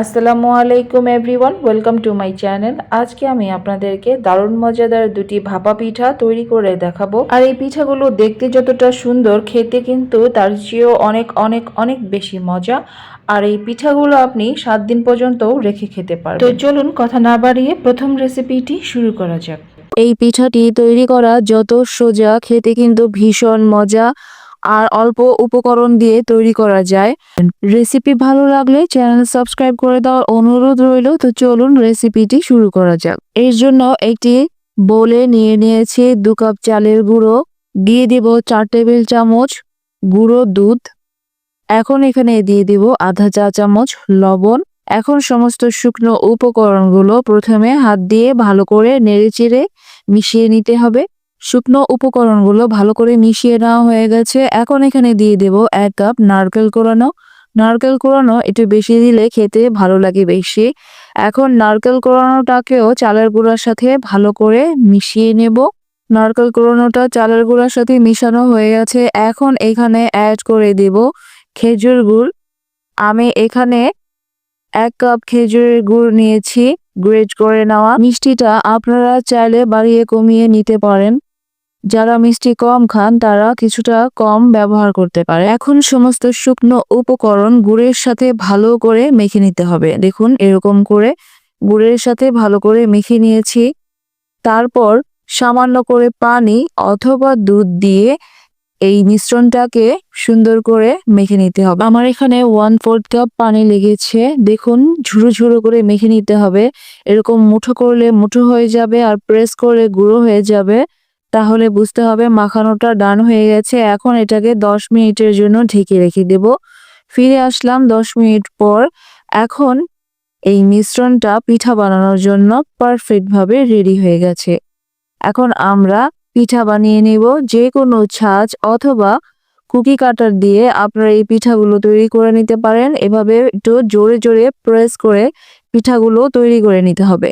আসসালামু আলাইকুম everyone, welcome to my channel. আজকে আমি আপনাদেরকে দারুণ মজাদার দুটি ভাপা পিঠা তৈরি করে দেখাবো। আর এই পিঠাগুলো দেখতে যতটা সুন্দর, খেতে কিন্তু তার চেয়েও অনেক অনেক অনেক বেশি মজা। আর এই পিঠাগুলো আপনি সাত দিন পর্যন্তও রেখে খেতে পারেন তো চলুন কথা না বাড়িয়ে প্রথম রেসিপিটি শুরু করা যাক। এই পিঠাটি তৈরি করা যত সোজা, খেতে কিন্তু ভীষণ মজা। আর অল্প উপকরণ দিয়ে তৈরি করা যায়। রেসিপি ভালো লাগলে চ্যানেল সাবস্ক্রাইব করে দেওয়ার অনুরোধ রইল। তো চলুন রেসিপিটি শুরু করা যাক। এর জন্য একটি বোলে নিয়ে নিয়েছি দু কাপ চালের গুঁড়ো। দিয়ে দিব চার টেবিল চামচ গুঁড়ো দুধ। এখন এখানে দিয়ে দিব আধা চা চামচ লবণ। এখন সমস্ত শুকনো উপকরণগুলো প্রথমে হাত দিয়ে ভালো করে নেড়েচেড়ে মিশিয়ে নিতে হবে। শুকনো উপকরণগুলো ভালো করে মিশিয়ে নেওয়া হয়ে গেছে। এখন এখানে দিয়ে দেব এক কাপ নারকেল কোরানো। নারকেল কোরানো একটু বেশি দিলে খেতে ভালো লাগে বেশি। এখন নারকেল কোরানোটাকেও চালের গুঁড়ার সাথে ভালো করে মিশিয়ে নেব। নারকেল কোরানোটা চালের গুঁড়ার সাথে মিশানো হয়ে গেছে। এখন এখানে অ্যাড করে দেব খেজুর গুড়। আমি এখানে এক কাপ খেজুরের গুড় নিয়েছি গ্রেট করে নেওয়া। মিষ্টিটা আপনারা চাইলে বাড়িয়ে কমিয়ে নিতে পারেন। যারা মিষ্টি কম খান, তারা কিছুটা কম ব্যবহার করতে পারে। এখন সমস্ত শুকনো উপকরণ গুড়ের সাথে ভালো করে মেখে নিতে হবে। দেখুন, এরকম করে গুড়ের সাথে ভালো করে মেখে নিয়েছি। তারপর সামান্য করে পানি অথবা দুধ দিয়ে এই মিশ্রণটাকে সুন্দর করে মেখে নিতে হবে। আমার এখানে ওয়ান ফোর্থ কাপ পানি লেগেছে। দেখুন ঝুড়ো ঝুড়ো করে মেখে নিতে হবে। এরকম মুঠো করলে মুঠো হয়ে যাবে আর প্রেস করলে গুঁড়ো হয়ে যাবে। তাহলে বুঝতে হবে মাখানোটা ডান হয়ে গেছে। এখন এটাকে দশ মিনিটের জন্য ঢেকে রেখে দেব। ফিরে আসলাম দশ মিনিট পর। এখন এই মিশ্রণটা পিঠা বানানোর জন্য পারফেক্ট ভাবে রেডি হয়ে গেছে। এখন আমরা পিঠা বানিয়ে নেব। যে কোনো ছাঁচ অথবা কুকি কাটার দিয়ে আপনারা এই পিঠাগুলো তৈরি করে নিতে পারেন। এভাবে একটু জোরে জোরে প্রেস করে পিঠাগুলো তৈরি করে নিতে হবে।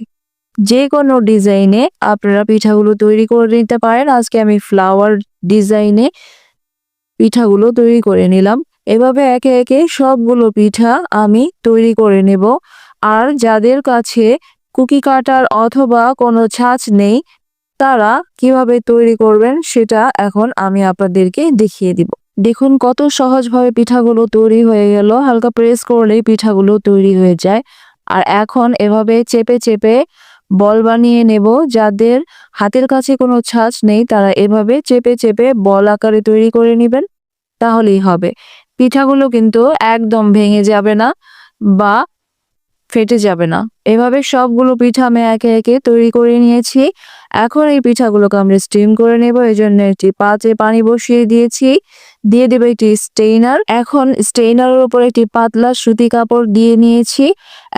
যে কোনো ডিজাইনে আপনারা পিঠাগুলো তৈরি করে নিতে পারেন। আজকে আমি ফ্লাওয়ার ডিজাইনে পিঠাগুলো তৈরি করে নিলাম। এভাবে একে একে সবগুলো পিঠা আমি তৈরি করে নেব। আর যাদের কাছে কুকি কাটার অথবা কোনো ছাঁচ নেই, তারা কীভাবে তৈরি করবেন সেটা এখন আমি আপনাদেরকে দেখিয়ে দিব। দেখুন কত সহজভাবে পিঠাগুলো তৈরি হয়ে গেল। হালকা প্রেস করলেই পিঠাগুলো তৈরি হয়ে যায়। আর এখন এভাবে চেপে চেপে বল বানিয়ে নেব যাদের হাতের কাছে কোনো ছাঁচ নেই, তারা এভাবে চেপে চেপে বল আকারে তৈরি করে নেবেন। তাহলেই হবে। পিঠাগুলো কিন্তু একদম ভেঙে যাবে না বা ফেটে যাবে না। এভাবে সবগুলো পিঠা আমি একে একে তৈরি করে নিয়েছি। এখন এই পিঠাগুলোকে আমরা স্টিম করে নেব। এই জন্য একটি পাত্রে পানি বসিয়ে দিয়েছি। দিয়ে দেবো একটি স্টেইনার। এখন স্টেইনারের উপর একটি পাতলা সুতি কাপড় দিয়ে নিয়েছি।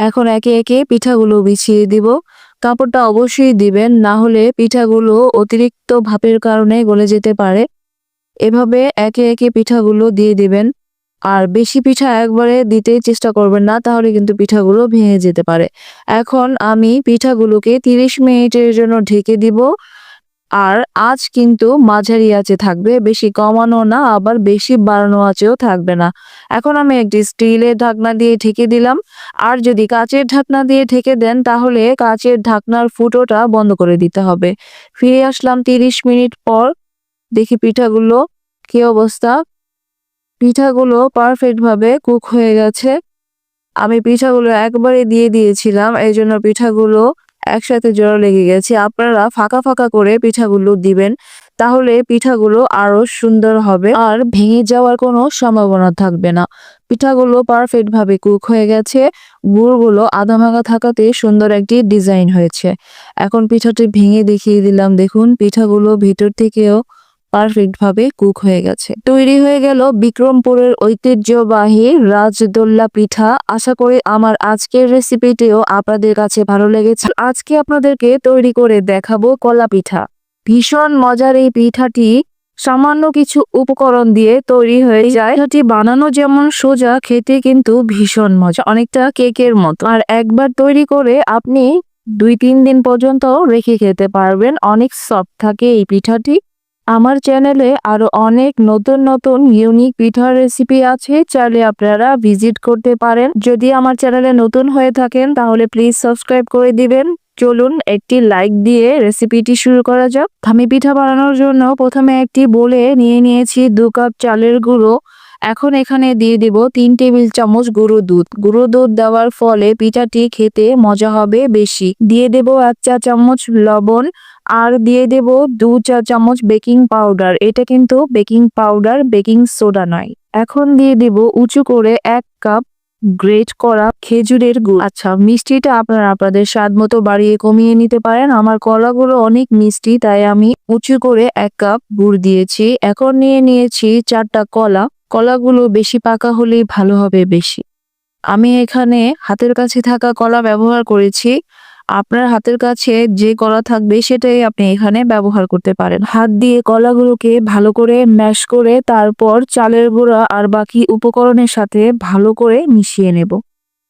এখন একে একে পিঠাগুলো বিছিয়ে দিব। কাপড়টা অবশ্যই দিবেন, না হলে পিঠাগুলো অতিরিক্ত ভাপের কারণে গলে যেতে পারে। এভাবে একে একে পিঠাগুলো দিয়ে দিবেন। আর বেশি পিঠা একবারে দিতে চেষ্টা করবেন না, তাহলে কিন্তু পিঠাগুলো ভেঙে যেতে পারে। এখন আমি পিঠাগুলোকে তিরিশ মিনিটের জন্য ঢেকে দিব। আর আজ কিন্তু মাঝারি আঁচে থাকবে, বেশি কমানো না, আবার বেশি বাড়ানো আঁচেও থাকবে না। এখন আমি একটি স্টিলের ঢাকনা দিয়ে ঢেকে দিলাম। আর যদি কাচের ঢাকনা দিয়ে ঢেকে দেন, তাহলে কাচের ঢাকনার ফুটোটা বন্ধ করে দিতে হবে। ফিরে আসলাম তিরিশ মিনিট পর। দেখি পিঠাগুলো কি অবস্থা। পিঠাগুলো পারফেক্ট ভাবে কুক হয়ে গেছে। আমি পিঠাগুলো একবারে দিয়ে দিয়েছিলাম, এই জন্য পিঠাগুলো একসাথে জোড়া লেগে গেছে। আপনারা ফাঁকা ফাঁকা করে পিঠাগুলো দিবেন, তাহলে পিঠাগুলো আরও সুন্দর হবে আর ভেঙে যাওয়ার কোনো সম্ভাবনা থাকবে না। পিঠাগুলো পারফেক্ট ভাবে কুক হয়ে গেছে। গুড়গুলো আধা ভাঙা থাকাতে সুন্দর একটি ডিজাইন হয়েছে। এখন পিঠাটি ভেঙে দেখিয়ে দিলাম। দেখুন, পিঠাগুলো ভেতর থেকেও পারফেক্ট ভাবে কুক হয়ে গেছে। তৈরি হয়ে গেল বিক্রমপুরের ঐতিহ্যবাহী রাজদোল্লা পিঠা। আশা করি আমার আজকের রেসিপিটিও আপনাদের কাছে ভালো লেগেছে। আজকে আপনাদেরকে তৈরি করে দেখাবো কলা পিঠা। ভীষণ মজার এই পিঠাটি সামান্য কিছু উপকরণ দিয়ে তৈরি হয়ে যায়। পিঠাটি বানানো যেমন সোজা, খেতে কিন্তু ভীষণ মজা, অনেকটা কেকের মতো। আর একবার তৈরি করে আপনি দুই তিন দিন পর্যন্ত রেখে খেতে পারবেন। অনেক সফট থাকে এই পিঠাটি। আমার চ্যানেলে আরও অনেক নতুন নতুন ইউনিক পিঠার রেসিপি আছে, চাইলে আপনারা ভিজিট করতে পারেন। যদি আমার চ্যানেলে নতুন হয়ে থাকেন, তাহলে প্লিজ সাবস্ক্রাইব করে দিবেন। চলুন একটি লাইক দিয়ে রেসিপিটি শুরু করা যাক। থামি পিঠা বানানোর জন্য প্রথমে একটি বলে নিয়ে নিয়েছি দু কাপ চালের গুঁড়ো। এখন এখানে দিয়ে দেব তিন টেবিল চামচ গুঁড়ো দুধ। গুঁড়ো দুধ দেওয়ার ফলে পিঠাটি খেতে মজা হবে বেশি। দিয়ে দেব এক চা চামচ লবণ। আর দিয়ে দেব দু চা চামচ বেকিং পাউডার। এটা কিন্তু বেকিং পাউডার, বেকিং সোডা নয়। এখন দিয়ে দেব উঁচু করে এক কাপ গ্রেট করা খেজুরের গুড়। আচ্ছা মিষ্টিটা আপনারা আপনাদের স্বাদ মতো বাড়িয়ে কমিয়ে নিতে পারেন। আমার কলাগুলো অনেক মিষ্টি, তাই আমি উঁচু করে এক কাপ গুড় দিয়েছি। এখন নিয়ে নিয়েছি চারটা কলা। কলাগুলো বেশি পাকা হলেই ভালো হবে বেশি। আমি এখানে হাতের কাছে থাকা কলা ব্যবহার করেছি। আপনার হাতের কাছে যে কলা থাকবে সেটাই আপনি এখানে ব্যবহার করতে পারেন। হাত দিয়ে কলাগুলোকে ভালো করে ম্যাশ করে তারপর চালের গুঁড়া আর বাকি উপকরণের সাথে ভালো করে মিশিয়ে নেব।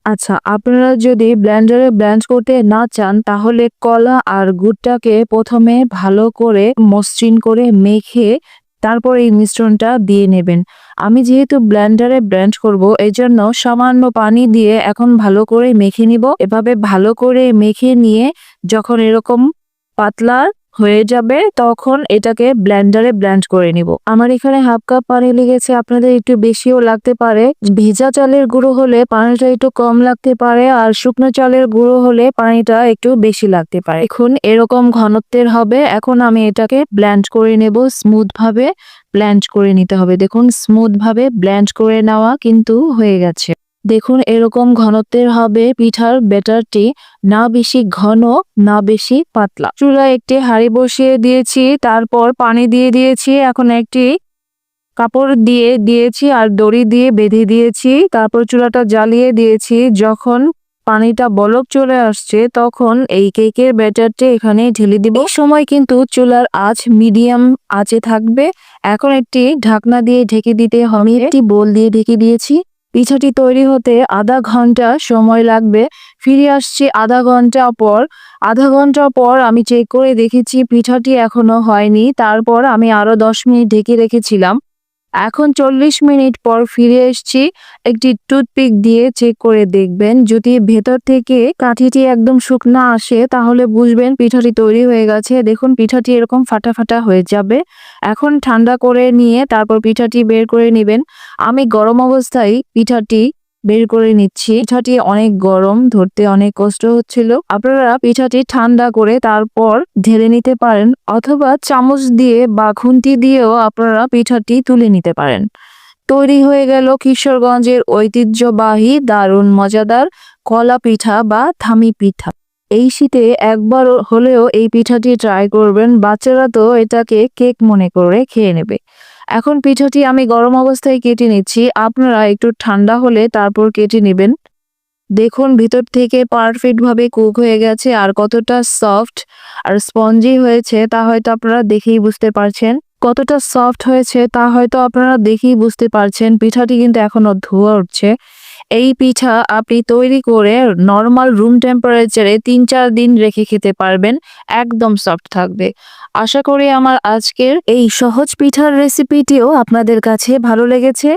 আচ্ছা আপনারা যদি ব্লেন্ডারে ব্লেন্ড করতে না চান, তাহলে কলা আর গুড়টাকে প্রথমে ভালো করে মসৃণ করে মেখে তারপর এই মিশ্রণটা দিয়ে নেবেন। আমি যেহেতু ব্ল্যান্ডারে ব্লেন্ড করব এই জন্য সামান্য পানি দিয়ে এখন ভালো করে মেখে নিব। এভাবে ভালো করে মেখে নিয়ে যখন এরকম পাতলা হয়ে যাবে, তখন এটাকে ব্লেন্ডারে ব্লেন্ড করে নিব। আমার এখানে হাফ কাপ পানি লেগেছে, আপনাদের একটু বেশিও লাগতে পারে। ভেজা চালের গুঁড়ো হলে পানিটা একটু কম লাগতে পারে, আর শুকনো চালের গুঁড়ো হলে পানিটা একটু বেশি লাগতে পারে। এখন এরকম ঘনত্বের হবে, এখন আমি এটাকে ব্লেন্ড করে নেব স্মুথ ভাবে ব্লেন্ড করে নিতে হবে, দেখুন স্মুথ ভাবে ব্লেন্ড করে নেওয়া কিন্তু হয়ে গেছে। দেখুন, এরকম ঘনত্বের হবে পিঠার ব্যাটারটি, না বেশি ঘন, না বেশি পাতলা। চুলায় একটি হাঁড়ি বসিয়ে দিয়েছি, তারপর পানি দিয়ে দিয়েছি, এখন একটি কাপড় দিয়ে দিয়েছি আর দড়ি দিয়ে বেঁধে দিয়েছি। তারপর চুলাটা জ্বালিয়ে দিয়েছি, যখন পানিটা বলক চলে আসছে, তখন এই কেকের ব্যাটারটি এখানে ঢেলে দিব। সময় কিন্তু চুলার আঁচ মিডিয়াম আঁচে থাকবে। এখন একটি ঢাকনা দিয়ে ঢেকে দিতে হবে। একটি বোল দিয়ে ঢেকে দিয়েছি। পিঠাটি তৈরি হতে আধা ঘণ্টা সময় লাগবে। ফিরে আসছি আধা ঘণ্টা পর। আধা ঘণ্টা পর আমি চেক করে দেখেছি পিঠাটি এখনও হয়নি। তারপর আমি আরও দশ মিনিট ঢেকে রেখেছিলাম। এখন চল্লিশ মিনিট পর ফিরে এসছি। একটি টুথপিক দিয়ে চেক করে দেখবেন। যদি ভেতর থেকে কাঠিটি একদম শুকনো আসে, তাহলে বুঝবেন পিঠাটি তৈরি হয়ে গেছে। দেখুন, পিঠাটি এরকম ফাটা ফাটা হয়ে যাবে। এখন ঠান্ডা করে নিয়ে তারপর পিঠাটি বের করে নেবেন। আমি গরম অবস্থায় পিঠাটি বের করে নিচ্ছি। পিঠাটি অনেক গরম, ধরতে অনেক কষ্ট হচ্ছিল। আপনারা পিঠাটি ঠান্ডা করে তারপর ঢেলে নিতে পারেন অথবা চামচ দিয়ে বা খুন্তি দিয়েও আপনারা পিঠাটি তুলে নিতে পারেন। তৈরি হয়ে গেল কিশোরগঞ্জের ঐতিহ্যবাহী দারুণ মজাদার কলা পিঠা বা থামি পিঠা। এই শীতে একবার হলেও এই পিঠাটি ট্রাই করবেন, বাচ্চারা তো এটাকে কেক মনে করে খেয়ে নেবে। এখন পিঠাটি আমি গরম অবস্থায় কেটে নিচ্ছি। আপনারা একটু ঠান্ডা হলে তারপর কেটে নেবেন। দেখুন, ভিতর থেকে পারফেক্টভাবে কুক হয়ে গেছে আর কতটা সফট আর স্পঞ্জি হয়েছে তা হয়তো আপনারা দেখেই বুঝতে পারছেন। কতটা সফট হয়েছে তা হয়তো আপনারা দেখেই বুঝতে পারছেন। পিঠাটি কিন্তু এখনও ধোয়া উঠছে। এই পিঠা আপনি তৈরি করে নর্মাল রুম টেম্পারেচারে তিন চার দিন রেখে খেতে পারবেন, একদম সফট থাকবে। আশা করি আমার আজকের এই সহজ পিঠার রেসিপিটিও আপনাদের কাছে ভালো লেগেছে।